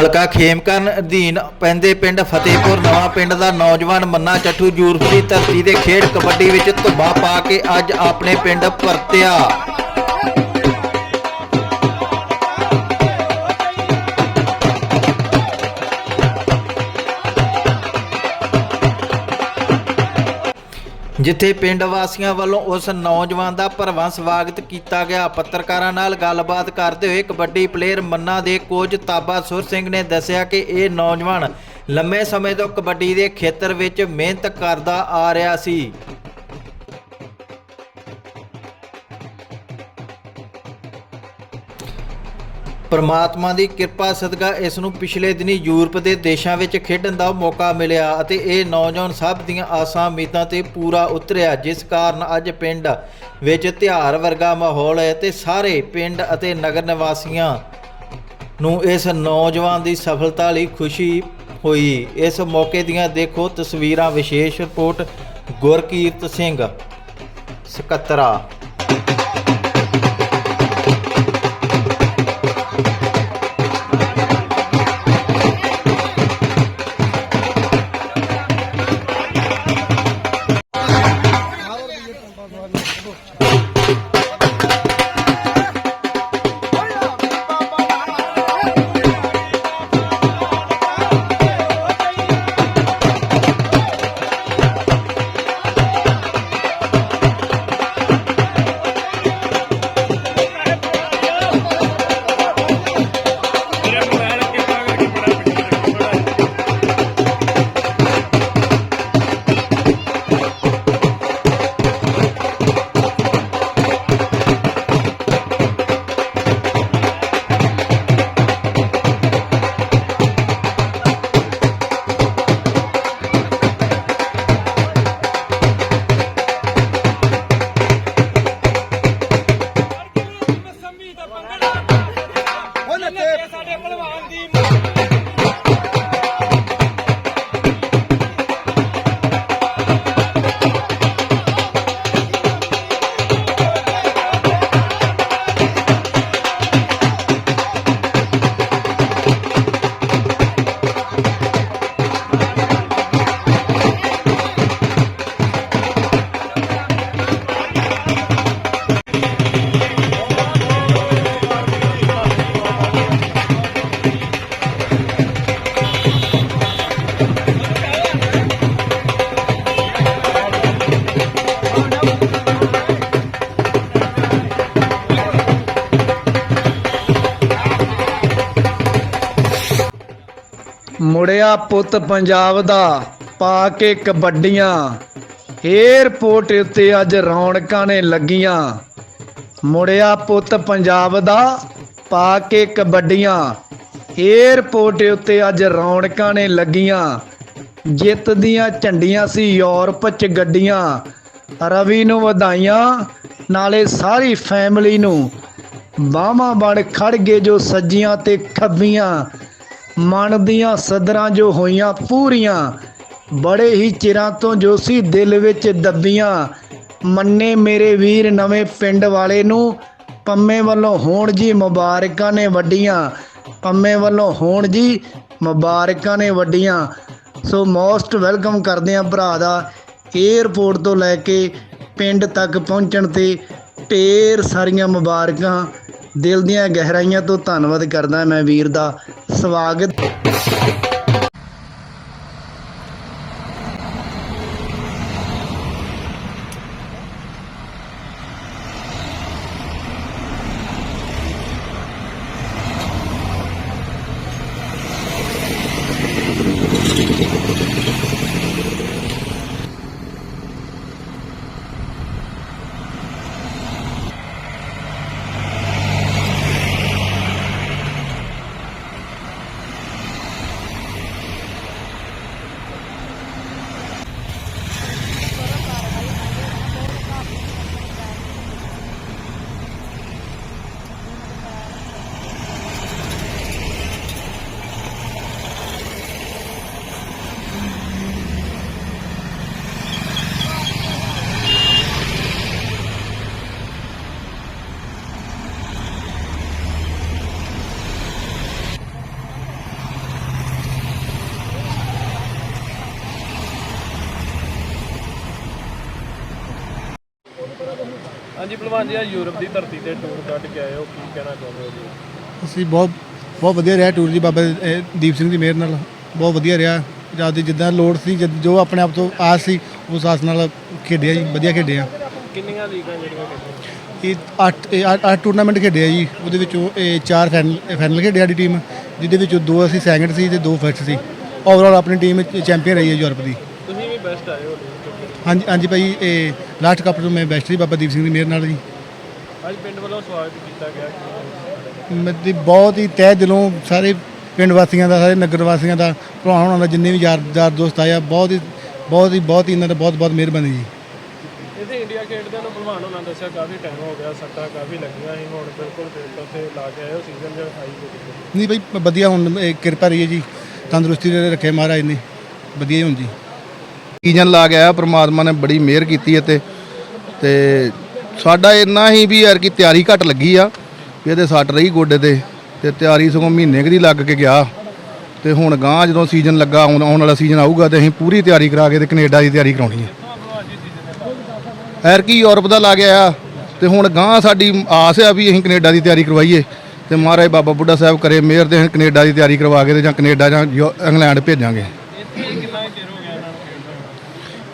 ਹਲਕਾ ਖੇਮਕਰਨ ਅਧੀਨ ਪੈਂਦੇ ਪਿੰਡ ਫਤਿਹਪੁਰ, ਨਵਾਂ ਪਿੰਡ ਦਾ ਨੌਜਵਾਨ ਮੰਨਾ ਚੱਠੂ ਯੂਰਪ ਦੀ ਧਰਤੀ ਦੇ ਖੇਡ ਕਬੱਡੀ ਵਿੱਚ ਧੁੱਬਾ ਪਾ ਕੇ ਅੱਜ ਆਪਣੇ ਪਿੰਡ ਪਰਤਿਆ। ਜਿੱਥੇ ਪਿੰਡ ਵਾਸੀਆਂ ਵੱਲੋਂ ਉਸ ਨੌਜਵਾਨ ਦਾ ਭਰਵਾਂ ਸਵਾਗਤ ਕੀਤਾ ਗਿਆ, ਪੱਤਰਕਾਰਾਂ ਨਾਲ ਗੱਲਬਾਤ ਕਰਦੇ ਹੋਏ ਕਬੱਡੀ ਪਲੇਅਰ ਮੰਨਾ ਦੇ ਕੋਚ ਤਾਬਾ ਸੁਰ ਸਿੰਘ ਨੇ ਦੱਸਿਆ ਕਿ ਇਹ ਨੌਜਵਾਨ ਲੰਮੇ ਸਮੇਂ ਤੋਂ ਕਬੱਡੀ ਦੇ ਖੇਤਰ ਵਿੱਚ ਮਿਹਨਤ ਕਰਦਾ ਆ ਰਿਹਾ ਸੀ। ਪਰਮਾਤਮਾ ਦੀ ਕਿਰਪਾ ਸਦਕਾ ਇਸ ਨੂੰ ਪਿਛਲੇ ਦਿਨੀ ਯੂਰਪ ਦੇ ਦੇਸ਼ਾਂ ਵਿੱਚ ਖੇਡਣ ਦਾ ਮੌਕਾ ਮਿਲਿਆ ਅਤੇ ਇਹ ਨੌਜਵਾਨ ਸਭ ਦੀਆਂ ਆਸਾਂ ਉਮੀਦਾਂ ਤੇ ਪੂਰਾ ਉਤਰਿਆ, ਜਿਸ ਕਾਰਨ ਅੱਜ ਪਿੰਡ ਵਿੱਚ ਤਿਉਹਾਰ ਵਰਗਾ ਮਾਹੌਲ ਹੈ ਤੇ ਸਾਰੇ ਪਿੰਡ ਅਤੇ ਨਗਰ ਨਿਵਾਸੀਆਂ ਨੂੰ ਇਸ ਨੌਜਵਾਨ ਦੀ ਸਫਲਤਾ ਲਈ ਖੁਸ਼ੀ ਹੋਈ। ਇਸ ਮੌਕੇ ਦੀਆਂ ਦੇਖੋ ਤਸਵੀਰਾਂ, ਵਿਸ਼ੇਸ਼ ਰਿਪੋਰਟ ਗੁਰਕੀਰਤ ਸਿੰਘ ਸਕੱਤਰਾ। ਮੁੜਿਆ ਪੁੱਤ ਪੰਜਾਬ ਦਾ, ਪਾ ਕੇ ਕਬੱਡੀਆਂ। ਏਅਰਪੋਰਟ ਉੱਤੇ ਅੱਜ ਰੌਣਕਾਂ ਨੇ ਲੱਗੀਆਂ। ਮੁੜਿਆ ਪੁੱਤ ਪੰਜਾਬ ਦਾ, ਪਾ ਕੇ ਕਬੱਡੀਆਂ। ਏਅਰਪੋਰਟ ਉੱਤੇ ਅੱਜ ਰੌਣਕਾਂ ਨੇ ਲੱਗੀਆਂ। ਜਿੱਤ ਦੀਆਂ ਝੰਡੀਆਂ ਸੀ ਯੂਰਪ 'ਚ ਗੱਡੀਆਂ। ਰਵੀ ਨੂੰ ਵਧਾਈਆਂ। ਨਾਲੇ ਸਾਰੀ ਫੈਮਿਲੀ ਨੂੰ ਬਾਹਾਂ ਬਣ ਖੜ ਗਏ ਜੋ ਸੱਜੀਆਂ ਤੇ ਖੱਬੀਆਂ। ਮਨ ਦੀਆਂ ਸਦਰਾਂ ਜੋ ਹੋਈਆਂ ਪੂਰੀਆਂ। ਬੜੇ ਹੀ ਚਿਰਾਂ ਤੋਂ ਜੋ ਸੀ ਦਿਲ ਵਿੱਚ ਦੱਬੀਆਂ। ਮੰਨੇ ਮੇਰੇ ਵੀਰ ਨਵੇਂ ਪਿੰਡ ਵਾਲੇ ਨੂੰ, ਪੰਮੇ ਵੱਲੋਂ ਹੋਣ ਜੀ ਮੁਬਾਰਕਾਂ ਨੇ ਵੱਡੀਆਂ। ਪੰਮੇ ਵੱਲੋਂ ਹੋਣ ਜੀ ਮੁਬਾਰਕਾਂ ਨੇ ਵੱਡੀਆਂ। ਸੋ ਮੋਸਟ ਵੈਲਕਮ ਕਰਦੇ ਆ ਭਰਾ ਦਾ। ਏਅਰਪੋਰਟ ਤੋਂ ਲੈ ਕੇ ਪਿੰਡ ਤੱਕ ਪਹੁੰਚਣ ਤੇ ਢੇਰ ਸਾਰੀਆਂ ਮੁਬਾਰਕਾਂ, ਦਿਲ ਦੀਆਂ ਗਹਿਰਾਈਆਂ ਤੋਂ ਧੰਨਵਾਦ ਕਰਦਾ ਮੈਂ ਵੀਰ ਦਾ ਸਵਾਗਤ। ਹਾਂਜੀ ਭਲਵਾਨ ਜੀ ਆ ਯੂਰਪ ਦੀ ਧਰਤੀ ਤੇ ਟੂਰ ਕੱਢ ਕੇ ਆਏ ਹੋ ਕੀ ਕਹਿਣਾ ਚਾਹੁੰਦੇ ਹੋ ਜੀ? ਅਸੀਂ ਬਹੁਤ ਬਹੁਤ ਵਧੀਆ ਰਿਹਾ ਟੂਰ ਜੀ ਬਾਬਾ ਇਹ ਦੀਪ ਸਿੰਘ ਦੀ ਮਿਹਰ ਨਾਲ ਬਹੁਤ ਵਧੀਆ ਰਿਹਾ। ਜਦ ਦੀ ਜਿੱਦਾਂ ਲੋੜ ਸੀ ਜਦ- ਜੋ ਆਪਣੇ ਆਪ ਤੋਂ ਆਸ ਸੀ ਉਸ ਆਸ ਨਾਲ ਖੇਡਿਆ ਜੀ ਵਧੀਆ ਖੇਡਿਆ। ਕਿੰਨੀਆਂ ਲੀਗਾਂ ਜਿਹੜੀਆਂ ਖੇਡੀਆਂ? ਇਹ 8 ਇਹ 8 ਟੂਰਨਾਮੈਂਟ ਖੇਡਿਆ ਜੀ ਉਹਦੇ ਵਿੱਚੋਂ ਇਹ ਚਾਰ ਫਾਈਨਲ ਫਾਈਨਲ ਖੇਡਿਆ ਸਾਡੀ ਟੀਮ ਜਿਹਦੇ ਵਿੱਚੋਂ ਦੋ ਅਸੀਂ ਸੈਕਿੰਡ ਸੀ ਤੇ ਦੋ ਫਸਟ ਸੀ। ਓਵਰਆਲ ਆਪਣੀ ਟੀਮ ਚੈਂਪੀਅਨ ਰਹੀ ਹੈ ਯੂਰਪ ਦੀ। ਤੁਸੀਂ ਵੀ ਬੈਸਟ ਆਏ ਹੋ ਜੀ। ਹਾਂਜੀ ਹਾਂਜੀ ਭਾਈ ਇਹ ਲਾਸਟ ਕੱਪ ਤੋਂ ਮੈਂ ਬੈਸਟ ਸੀ ਬਾਬਾ ਦੀਪ ਸਿੰਘ ਦੀ ਮਿਹਰ ਨਾਲ ਜੀ। ਅੱਜ ਪਿੰਡ ਵੱਲੋਂ ਸਵਾਗਤ ਕੀਤਾ ਗਿਆ। ਮੇਰੀ ਬਹੁਤ ਹੀ ਤਹਿ ਦਿਲੋਂ ਸਾਰੇ ਪਿੰਡ ਵਾਸੀਆਂ ਦਾ ਸਾਰੇ ਨਗਰ ਵਾਸੀਆਂ ਦਾ ਭਰਾ ਹੋਣਾ ਦਾ ਜਿੰਨੇ ਵੀ ਯਾਰ ਯਾਰ ਦੋਸਤ ਆਇਆ ਬਹੁਤ ਹੀ ਬਹੁਤ ਹੀ ਬਹੁਤ ਹੀ ਇਹਨਾਂ ਦਾ ਬਹੁਤ ਬਹੁਤ ਮਿਹਰਬਾਨੀ ਜੀ। ਇਹਦੇ ਇੰਡੀਆ ਖੇਡਦਿਆਂ ਨੂੰ ਭਲਵਾਨ ਹੋਣਾ ਦੱਸਿਆ ਕਾਫੀ ਟਾਈਮ ਹੋ ਗਿਆ ਸੱਟਾਂ ਕਾਫੀ ਲੱਗੀਆਂ ਸੀ ਹੁਣ ਬਿਲਕੁਲ ਫਿਰ ਤੋਂ ਉੱਥੇ ਲਾ ਕੇ ਆਏ ਹੋ ਸੀਜ਼ਨ ਜਿਹਾ ਆਈ ਨਹੀਂ ਭਾਈ ਵਧੀਆ ਹੁਣ ਕਿਰਪਾ ਰਹੀ ਹੈ ਜੀ ਤੰਦਰੁਸਤੀ ਦੇ ਰੱਖੇ ਮਹਾਰਾਜ ਨੇ ਵਧੀਆ ਹੀ ਹੁਣ ਜੀ। ਸੀਜ਼ਨ ਲਾ ਗਿਆ ਪ੍ਰਮਾਤਮਾ ਨੇ ਬੜੀ ਮਿਹਰ ਕੀਤੀ ਹੈ ਤੇ ਤੇ ਸਾਡਾ ਇੰਨਾ ਹੀ ਵੀ ਯਾਰ ਕਿ ਤਿਆਰੀ ਘੱਟ ਲੱਗੀ ਆ, ਵੀ ਇਹਦੇ ਸੱਟ ਰਹੀ ਗੋਡੇ ਤੇ ਤੇ ਤਿਆਰੀ ਸਗੋਂ ਮਹੀਨੇ ਕਦੀ ਲੱਗ ਕੇ ਗਿਆ। ਤੇ ਹੁਣ ਗਾਂ ਜਦੋਂ ਸੀਜ਼ਨ ਲੱਗਾ, ਆਉਣ ਆਉਣ ਵਾਲਾ ਸੀਜ਼ਨ ਆਊਗਾ ਤੇ ਅਸੀਂ ਪੂਰੀ ਤਿਆਰੀ ਕਰਾ ਕੇ ਤੇ ਕੈਨੇਡਾ ਦੀ ਤਿਆਰੀ ਕਰਾਉਣੀ ਹੈ। ਐਰ ਕੀ ਯੂਰਪ ਦਾ ਲਾ ਗਿਆ ਆ ਤੇ ਹੁਣ ਗਾਂ ਸਾਡੀ ਆਸ ਆ ਵੀ ਅਸੀਂ ਕੈਨੇਡਾ ਦੀ ਤਿਆਰੀ ਕਰਵਾਈਏ। ਤੇ ਮਹਾਰਾਜ ਬਾਬਾ ਬੁੱਢਾ ਸਾਹਿਬ ਕਰੇ ਮੇਅਰ ਦੇ ਅਸੀਂ ਕੈਨੇਡਾ ਦੀ ਤਿਆਰੀ ਕਰਵਾ ਕੇ ਤੇ ਜਾਂ ਕੈਨੇਡਾ ਜਾਂ ਯੂ- ਇੰਗਲੈਂਡ ਭੇਜਾਂਗੇ ਇੱਥੇ ਕਿੰਨਾ ਚਿਰ ਹੋ ਗਿਆ ਇਹਨਾਂ ਨੂੰ ਖੇਡਦੇ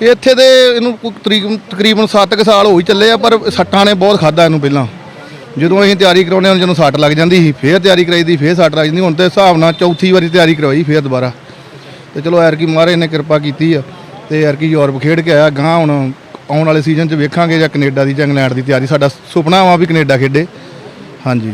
ਇੱਥੇ ਤੇ ਇਹਨੂੰ ਕੋਈ ਤਰੀਕ- ਤਕਰੀਬਨ 7 ਸਾਲ ਹੋ ਹੀ ਚੱਲੇ ਆ, ਪਰ ਸੱਟਾਂ ਨੇ ਬਹੁਤ ਖਾਦਾ ਇਹਨੂੰ ਪਹਿਲਾਂ। ਜਦੋਂ ਅਸੀਂ ਤਿਆਰੀ ਕਰਾਉਂਦੇ ਹਾਂ, ਜਦੋਂ ਸੱਟ ਲੱਗ ਜਾਂਦੀ ਸੀ, ਫੇਰ ਤਿਆਰੀ ਕਰਾਈਦੀ ਫੇਰ ਸੱਟ ਲੱਗ ਜਾਂਦੀ। ਹੁਣ ਤੇ ਹਿਸਾਬ ਨਾਲ ਚੌਥੀ ਵਾਰੀ ਤਿਆਰੀ ਕਰਵਾਈ, ਫੇਰ ਦੁਬਾਰਾ। ਤੇ ਚਲੋ ਐਰਕੀ ਮਹਾਰਾਜ ਨੇ ਕਿਰਪਾ ਕੀਤੀ ਆ, ਤੇ ਐਰਕੀ ਯੂਰਪ ਖੇਡ ਕੇ ਆਇਆ ਗਾਂ ਹੁਣ ਆਉਣ ਵਾਲੇ ਸੀਜ਼ਨ 'ਚ ਵੇਖਾਂਗੇ ਜਾਂ ਕੈਨੇਡਾ ਦੀ ਜਾਂ ਇੰਗਲੈਂਡ ਦੀ ਤਿਆਰੀ। ਸਾਡਾ ਸੁਪਨਾ ਵਾ ਵੀ ਕੈਨੇਡਾ ਖੇਡੇ। ਹਾਂਜੀ।